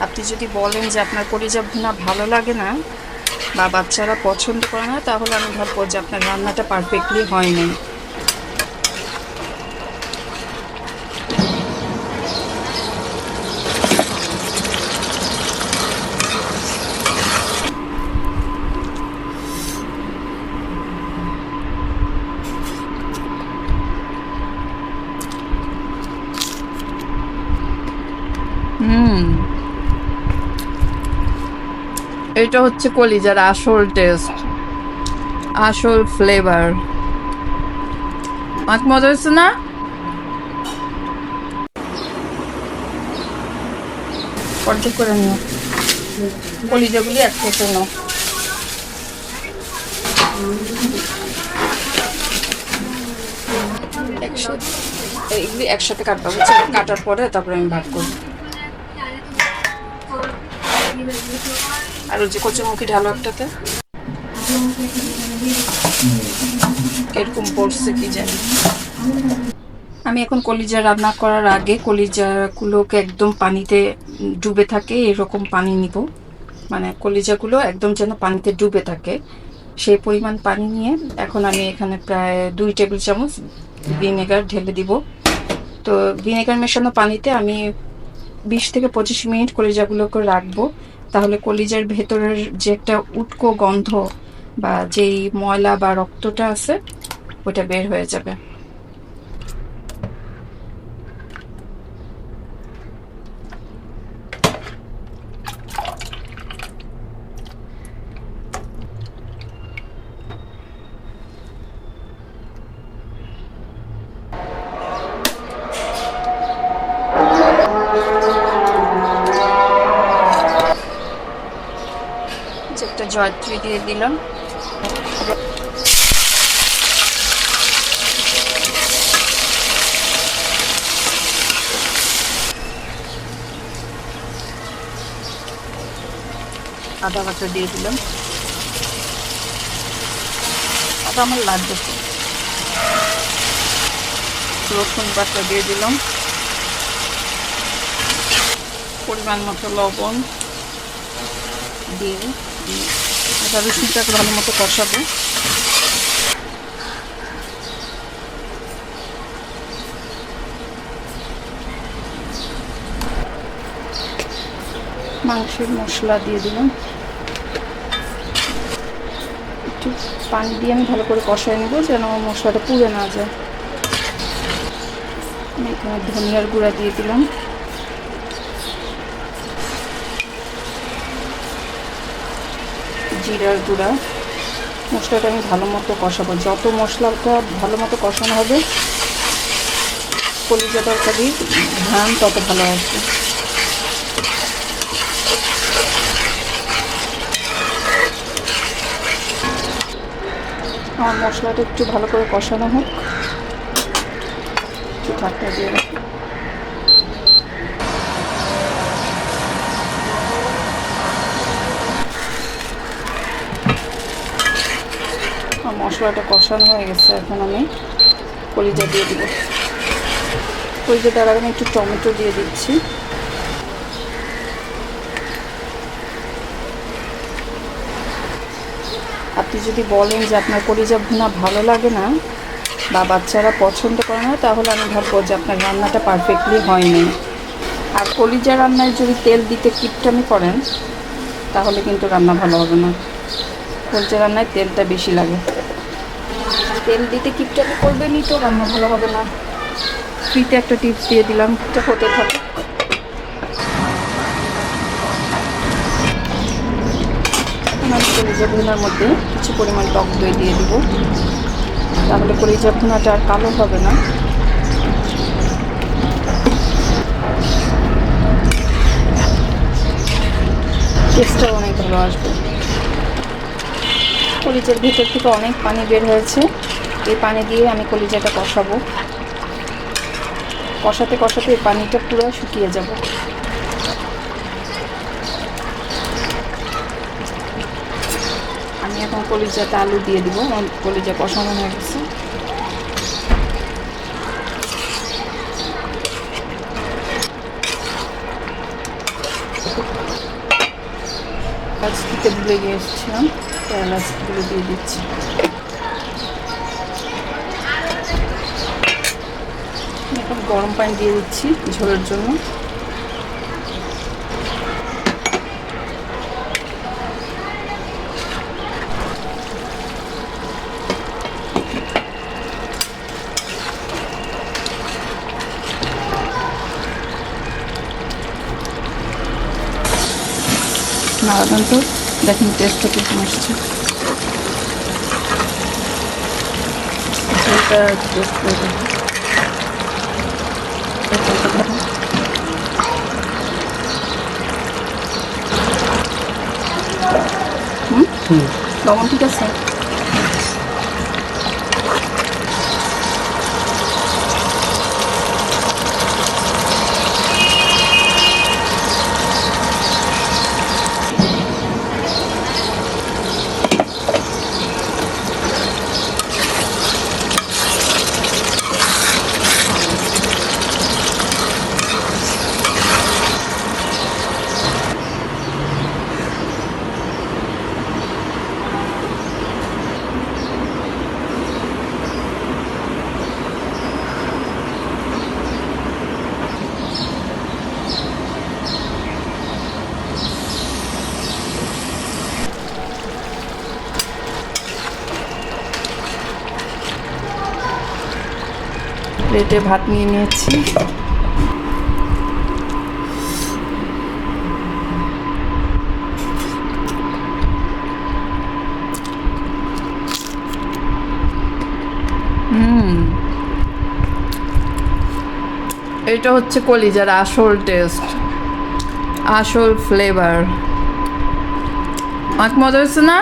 আপনি যদি বলেন যে আপনার কলিজা ভুনা ভালো লাগে না বা বাচ্চারা পছন্দ করে না, তাহলে আমি ভাববো যে আপনার রান্নাটা পারফেক্টলি হয় হয়নি হুম। এটা হচ্ছে কলিজার আসল টেস্ট আসল ফ্লেভার অনেক মজা হয়েছে না? অর্ধেক করে নিও। কলিজাগুলি একসাথে নাও। একসাথে এইগুলি একসাথে কাটবা বুঝছ কাটার পরে তারপরে আমি ভাগ করব। আর ওই যে কচুমুখী ঢালো একটাতে? এরকম পড়ছে কি জানি। আমি এখন কলিজা রান্না করার আগে কলিজাগুলোকে একদম পানিতে ডুবে থাকে, এরকম পানি নিব। মানে কলিজাগুলো একদম যেন পানিতে ডুবে থাকে। সেই পরিমাণ পানি নিয়ে এখন আমি এখানে প্রায় দুই টেবিল চামচ ভিনেগার ঢেলে দিব। তো ভিনেগার মেশানো পানিতে আমি বিশ থেকে পঁচিশ মিনিট কলিজাগুলোকে রাখব। তাহলে কলিজার ভেতরের যে একটা উটকো গন্ধ বা যেই ময়লা বা রক্তটা আছে ওটা বের হয়ে যাবে যে একটা জয়ত্রী দিয়ে দিলাম। আদা বাটা দিয়ে দিলাম। আদা আমার লাগবে। রসুন বাটা দিয়ে দিলাম। পরিমাণ মতো লবণ। দিয়ে আদা রসুনটাকে ভালো মতো কষাবো। মাংসের মশলা দিয়ে দিলাম। একটু পানি দিয়ে আমি ভালো করে কষাই নেব যেন মশলাটা পুড়ে না যায়। আমি এখানে ধনিয়ার গুঁড়া দিয়ে দিলাম। জিরার গুঁড়া। মশলাটা আমি ভালো মতো কষাবো। যত মশলাটা ভালো মতো কষানো হবে, কলিজা তরকারির ধান তত ভালো আসবে। আমার মশলাটা একটু ভালো করে কষানো হোক। একটু দিয়ে রাখি। মশলাটা কষানো হয়ে গেছে এখন আমি কলিজা দিয়ে দিব। কলিজা আগে আমি একটু টমেটো দিয়ে দিচ্ছি। আপনি যদি বলেন যে আপনার কলিজা ভুনা ভালো লাগে না বা বাচ্চারা পছন্দ করে না, তাহলে আমি ভাববো যে আপনার রান্নাটা পারফেক্টলি হয়নি। আর কলিজা রান্নায় যদি তেল দিতে কিপটামি করেন, তাহলে কিন্তু রান্না ভালো হবে না। কলিজা রান্নায় তেলটা বেশি লাগে। তেল দিতে কিপটামি করবেনই তো, রান্না ভালো হবে না। ফ্রিতে একটা টিপস দিয়ে দিলাম এটা হতে থাকে। এখন আমি কলিজা ভুনার মধ্যে কিছু পরিমাণ টক দই দিয়ে দিব। তাহলে কলিজা ভুনাটা আর কালো হবে না। টেস্টটাও অনেক ভালো আসবে। কলিজার ভিতর থেকে অনেক পানি বের হয়েছে। এই পানি দিয়ে আমি কলিজাটা কষাবো। কষাতে কষাতে এই পানিটা পুরো শুকিয়ে যাব। আমি এখন কলিজাতে আলু দিয়ে দিব, আমার কলিজা কষানো হয়ে গেছে। এলাচ দিতে ভুলে গিয়ে এসেছিলাম তো দিয়ে দিচ্ছি। এখন গরম পানি দিয়ে দিচ্ছি ঝোলের জন্য। নাড়াবেন তো দেখেন টেস্টটা কেমন আসছে। টেস্ট করে দেখুন। ঝোলটা দেখুন। হুম লবণ ঠিক আছে? প্লেটে ভাত নিয়ে নিয়েছি। এটা হচ্ছে কলিজার আসল টেস্ট আসল ফ্লেভার অনেক মজা হয়েছে না?